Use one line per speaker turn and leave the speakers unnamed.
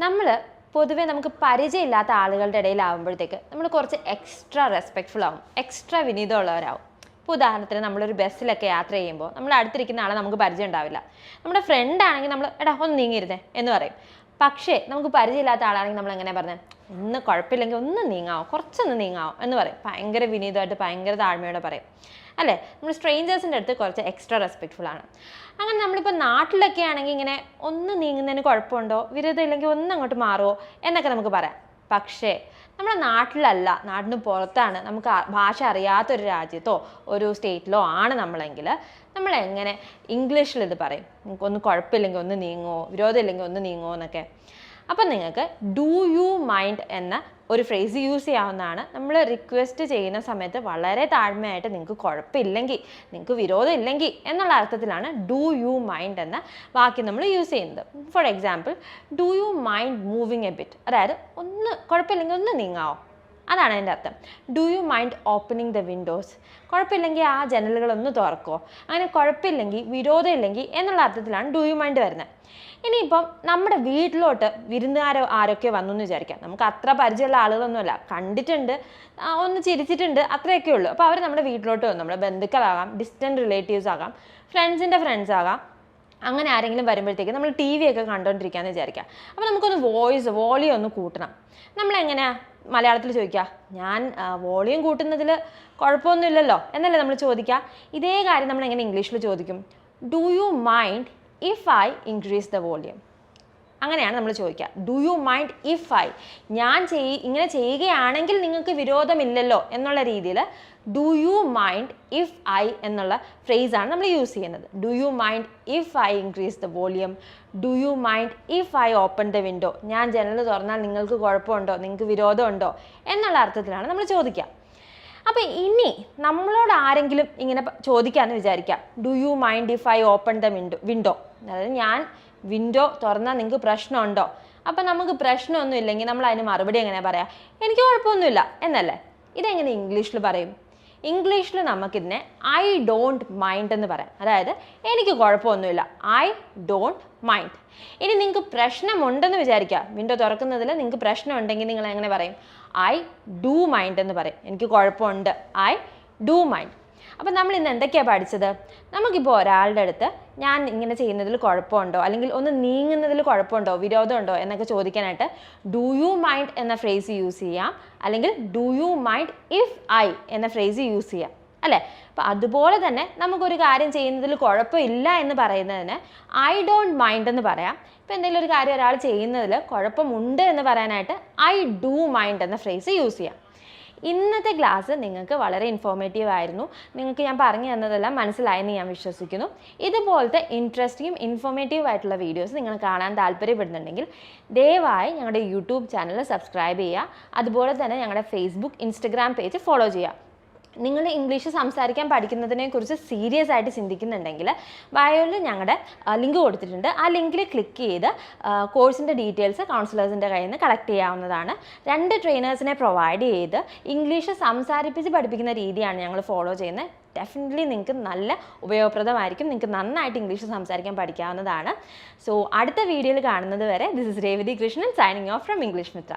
നമ്മൾ പൊതുവെ നമുക്ക് പരിചയമില്ലാത്ത ആളുകളുടെ ഇടയിലാവുമ്പോഴത്തേക്ക് നമ്മൾ കുറച്ച് എക്സ്ട്രാ റെസ്പെക്ട്ഫുൾ ആവും. എക്സ്ട്രാ വിനീതമുള്ളവരാവും. ഇപ്പോൾ ഉദാഹരണത്തിന് നമ്മളൊരു ബസ്സിലൊക്കെ യാത്ര ചെയ്യുമ്പോൾ നമ്മൾ അടുത്തിരിക്കുന്ന ആളെ നമുക്ക് പരിചയം ഉണ്ടാവില്ല. നമ്മുടെ ഫ്രണ്ട് ആണെങ്കിൽ നമ്മൾ എടാ ഒന്ന് നീങ്ങിയിരുന്നേ എന്ന് പറയും. പക്ഷേ നമുക്ക് പരിചയമില്ലാത്ത ആളാണെങ്കിൽ നമ്മൾ എങ്ങനെ പറഞ്ഞത് ഒന്ന് കുഴപ്പമില്ലെങ്കിൽ ഒന്ന് നീങ്ങാവോ കുറച്ചൊന്ന് നീങ്ങാവോ എന്ന് പറയും. ഭയങ്കര വിനീതമായിട്ട് ഭയങ്കര താഴ്മയോടെ പറയും. അല്ലേ? നമ്മൾ സ്ട്രേഞ്ചേഴ്സിന്റെ അടുത്ത് കുറച്ച് എക്സ്ട്രാ റെസ്പെക്ട്ഫുൾ ആണ്. അങ്ങനെ നമ്മളിപ്പോൾ നാട്ടിലൊക്കെ ആണെങ്കിൽ ഇങ്ങനെ ഒന്ന് നീങ്ങുന്നതിന് കുഴപ്പമുണ്ടോ? വിരുദ്ധം ഇല്ലെങ്കിൽ ഒന്ന് അങ്ങോട്ട് മാറുമോ എന്നൊക്കെ നമുക്ക് പറയാം. പക്ഷേ നമ്മുടെ നാട്ടിലല്ല നാടിന് പുറത്താണ് നമുക്ക് ഭാഷ അറിയാത്തൊരു രാജ്യത്തോ ഒരു സ്റ്റേറ്റിലോ ആണ് നമ്മളെങ്കിൽ നമ്മൾ എങ്ങനെ ഇംഗ്ലീഷിൽ ഇത് പറയും. നമുക്കൊന്ന് കുഴപ്പമില്ലെങ്കിൽ ഒന്ന് നീങ്ങുമോ വിരോധമില്ലെങ്കിൽ ഒന്ന് നീങ്ങുമോ എന്നൊക്കെ. അപ്പം നിങ്ങൾക്ക് ഡു യു മൈൻഡ് എന്ന ഒരു ഫ്രേസ് യൂസ് ചെയ്യാവുന്നതാണ്. നമ്മൾ റിക്വസ്റ്റ് ചെയ്യുന്ന സമയത്ത് വളരെ താഴ്മയായിട്ട് നിങ്ങൾക്ക് കുഴപ്പമില്ലെങ്കിൽ നിങ്ങൾക്ക് വിരോധം ഇല്ലെങ്കിൽ എന്നുള്ള അർത്ഥത്തിലാണ് ഡു യു മൈൻഡ് എന്ന വാക്യം നമ്മൾ യൂസ് ചെയ്യുന്നത്. For example do you mind moving a bit അതായത് ഒന്ന് കുഴപ്പമില്ലെങ്കിൽ ഒന്ന് നീങ്ങാവോ? അതാണ് എന്റെ അർത്ഥം. Do you mind opening the windows കുഴപ്പമില്ലെങ്കിൽ ആ ജനലുകളൊന്ന് തുറക്കോ അങ്ങനെ കുഴപ്പമില്ലെങ്കിൽ വിരോധം ഇല്ലെങ്കിൽ എന്നുള്ള അർത്ഥത്തിലാണ് ഡു യു മൈൻഡ് വരുന്നത്. ഇനിയിപ്പം നമ്മുടെ വീട്ടിലോട്ട് വിരുന്നുകാരോ ആരൊക്കെ വന്നു എന്ന് വിചാരിക്കാം. നമുക്ക് അത്ര പരിചയമുള്ള ആളുകളൊന്നുമല്ല. കണ്ടിട്ടുണ്ട് ഒന്ന് ചിരിച്ചിട്ടുണ്ട് അത്രയൊക്കെ ഉള്ളൂ. അപ്പോൾ അവർ നമ്മുടെ വീട്ടിലോട്ട് വന്നു. നമ്മുടെ ബന്ധുക്കളാകാം ഡിസ്റ്റന്റ് റിലേറ്റീവ്സ് ആകാം ഫ്രണ്ട്സിന്റെ ഫ്രണ്ട്സ് ആകാം. അങ്ങനെ ആരെങ്കിലും വരുമ്പോഴത്തേക്ക് നമ്മൾ ടി വി ഒക്കെ കണ്ടുകൊണ്ടിരിക്കാന്ന് വിചാരിക്കാം. അപ്പോൾ നമുക്കൊന്ന് വോയിസ് വോളിയം ഒന്ന് കൂട്ടണം. നമ്മളെങ്ങനെയാ മലയാളത്തിൽ ചോദിക്കുക? ഞാൻ വോളിയം കൂട്ടുന്നതിൽ കുഴപ്പമൊന്നുമില്ലല്ലോ എന്നല്ലേ നമ്മൾ ചോദിക്കുക? ഇതേ കാര്യം നമ്മൾ എങ്ങനെ ഇംഗ്ലീഷിൽ ചോദിക്കും? Do you mind if I increase the volume അങ്ങനെയാണ് നമ്മൾ ചോദിക്കുക. Do you mind if I ഞാൻ ചെയ് ഇങ്ങനെ ചെയ്യുകയാണെങ്കിൽ നിങ്ങൾക്ക് വിരോധമില്ലല്ലോ എന്നുള്ള രീതിയിൽ do you mind if I എന്നുള്ള ഫ്രേസാണ് നമ്മൾ യൂസ് ചെയ്യുന്നത്. Do you mind if I increase the volume do you mind if I open the window ഞാൻ ജനൽ തുറന്നാൽ നിങ്ങൾക്ക് കുഴപ്പമുണ്ടോ? നിങ്ങൾക്ക് വിരോധമുണ്ടോ? എന്നുള്ള അർത്ഥത്തിലാണ് നമ്മൾ ചോദിക്കുക. അപ്പോൾ ഇനി നമ്മളോട് ആരെങ്കിലും ഇങ്ങനെ ചോദിക്കാന്ന് വിചാരിക്കാം. Do you mind if I open the window window അതായത് ഞാൻ വിൻഡോ തുറന്നാൽ നിങ്ങൾക്ക് പ്രശ്നമുണ്ടോ? അപ്പം നമുക്ക് പ്രശ്നമൊന്നും ഇല്ലെങ്കിൽ നമ്മൾ അതിന് മറുപടി എങ്ങനെ പറയാം? എനിക്ക് കുഴപ്പമൊന്നുമില്ല എന്നല്ലേ? ഇതെങ്ങനെ ഇംഗ്ലീഷിൽ പറയും? ഇംഗ്ലീഷിൽ നമുക്കിതിനെ ഐ ഡോണ്ട് മൈൻഡ് എന്ന് പറയാം. അതായത് എനിക്ക് കുഴപ്പമൊന്നുമില്ല. ഐ ഡോണ്ട് മൈൻഡ് ഇനി നിങ്ങൾക്ക് പ്രശ്നമുണ്ടെന്ന് വിചാരിക്കുക. വിൻഡോ തുറക്കുന്നതിൽ നിങ്ങൾക്ക് പ്രശ്നമുണ്ടെങ്കിൽ നിങ്ങൾ എങ്ങനെ പറയും? ഐ ഡു മൈൻഡ് എന്ന് പറയും. എനിക്ക് കുഴപ്പമുണ്ട്. ഐ ഡു മൈൻഡ് അപ്പം നമ്മൾ ഇന്ന് എന്തൊക്കെയാണ് പഠിച്ചത്? നമുക്കിപ്പോൾ ഒരാളുടെ അടുത്ത് ഞാൻ ഇങ്ങനെ ചെയ്യുന്നതിൽ കുഴപ്പമുണ്ടോ? അല്ലെങ്കിൽ ഒന്ന് നീങ്ങുന്നതിൽ കുഴപ്പമുണ്ടോ? വിരോധമുണ്ടോ? എന്നൊക്കെ ചോദിക്കാനായിട്ട് ഡു യു മൈൻഡ് എന്ന ഫ്രേസ് യൂസ് ചെയ്യാം. അല്ലെങ്കിൽ do you mind if I എന്ന ഫ്രേസ് യൂസ് ചെയ്യാം. അല്ലേ? അപ്പം അതുപോലെ തന്നെ നമുക്കൊരു കാര്യം ചെയ്യുന്നതിൽ കുഴപ്പമില്ല എന്ന് പറയുന്നതിന് ഐ ഡോണ്ട് മൈൻഡ് എന്ന് പറയാം. ഇപ്പം എന്തെങ്കിലും ഒരു കാര്യം ഒരാൾ ചെയ്യുന്നതിൽ കുഴപ്പമുണ്ട് എന്ന് പറയാനായിട്ട് ഐ ഡു മൈൻഡ് എന്ന ഫ്രേസ് യൂസ് ചെയ്യാം. ഇന്നത്തെ ക്ലാസ് നിങ്ങൾക്ക് വളരെ ഇൻഫോർമേറ്റീവ് ആയിരുന്നു. നിങ്ങൾക്ക് ഞാൻ പറഞ്ഞു തന്നതെല്ലാം മനസ്സിലായെന്ന് ഞാൻ വിശ്വസിക്കുന്നു. ഇതുപോലത്തെ ഇൻട്രസ്റ്റിംഗും ഇൻഫോർമേറ്റീവ് ആയിട്ടുള്ള വീഡിയോസ് നിങ്ങൾ കാണാൻ താല്പര്യപ്പെടുന്നുണ്ടെങ്കിൽ ദയവായി ഞങ്ങളുടെ യൂട്യൂബ് ചാനൽ സബ്സ്ക്രൈബ് ചെയ്യുക. അതുപോലെ തന്നെ ഞങ്ങളുടെ ഫേസ്ബുക്ക് ഇൻസ്റ്റഗ്രാം പേജ് ഫോളോ ചെയ്യുക. നിങ്ങൾ ഇംഗ്ലീഷ് സംസാരിക്കാൻ പഠിക്കുന്നതിനെക്കുറിച്ച് സീരിയസ് ആയിട്ട് ചിന്തിക്കുന്നുണ്ടെങ്കിൽ ബയോയിൽ ഞങ്ങളുടെ ലിങ്ക് കൊടുത്തിട്ടുണ്ട്. ആ ലിങ്കിൽ ക്ലിക്ക് ചെയ്ത് കോഴ്സിന്റെ ഡീറ്റെയിൽസ് കൗൺസിലേഴ്സിന്റെ കയ്യിൽ നിന്ന് കളക്ട് ചെയ്യാവുന്നതാണ്. രണ്ട് ട്രെയിനേഴ്സിനെ പ്രൊവൈഡ് ചെയ്ത് ഇംഗ്ലീഷ് സംസാരിപ്പിച്ച് പഠിപ്പിക്കുന്ന രീതിയാണ് ഞങ്ങൾ ഫോളോ ചെയ്യുന്നത്. ഡെഫിനറ്റ്ലി നിങ്ങൾക്ക് നല്ല ഉപയോഗപ്രദമായിരിക്കും. നിങ്ങൾക്ക് നന്നായിട്ട് ഇംഗ്ലീഷ് സംസാരിക്കാൻ പഠിക്കാവുന്നതാണ്. സോ അടുത്ത വീഡിയോയിൽ കാണുന്നത് വരെ this is Revathi Krishnan signing off from English Mitra